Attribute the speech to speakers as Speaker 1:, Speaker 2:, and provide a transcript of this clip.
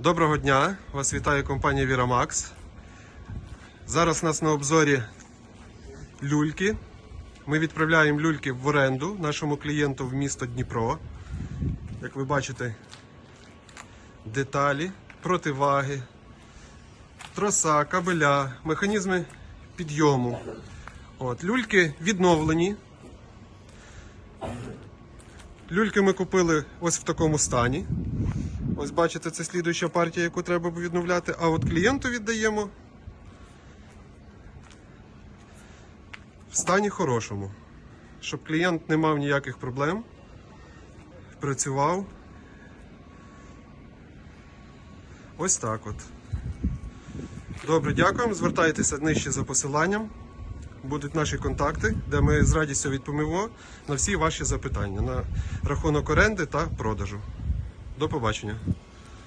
Speaker 1: Доброго дня! Вас вітає компанія Вірамакс. Зараз у нас на обзорі люльки. Ми відправляємо люльки в оренду нашому клієнту в місто Дніпро. Як ви бачите, деталі, противаги, троса, кабеля, механізми підйому. От, люльки відновлені. Люльки ми купили ось в такому стані. Ось бачите, це слідуюча партія, яку треба відновляти. А от клієнту віддаємо в стані хорошому. Щоб клієнт не мав ніяких проблем. Працював. Ось так от. Добре, дякуємо. Звертайтеся нижче за посиланням. Будуть наші контакти, де ми з радістю відповімо на всі ваші запитання на рахунок оренди та продажу. До побачення.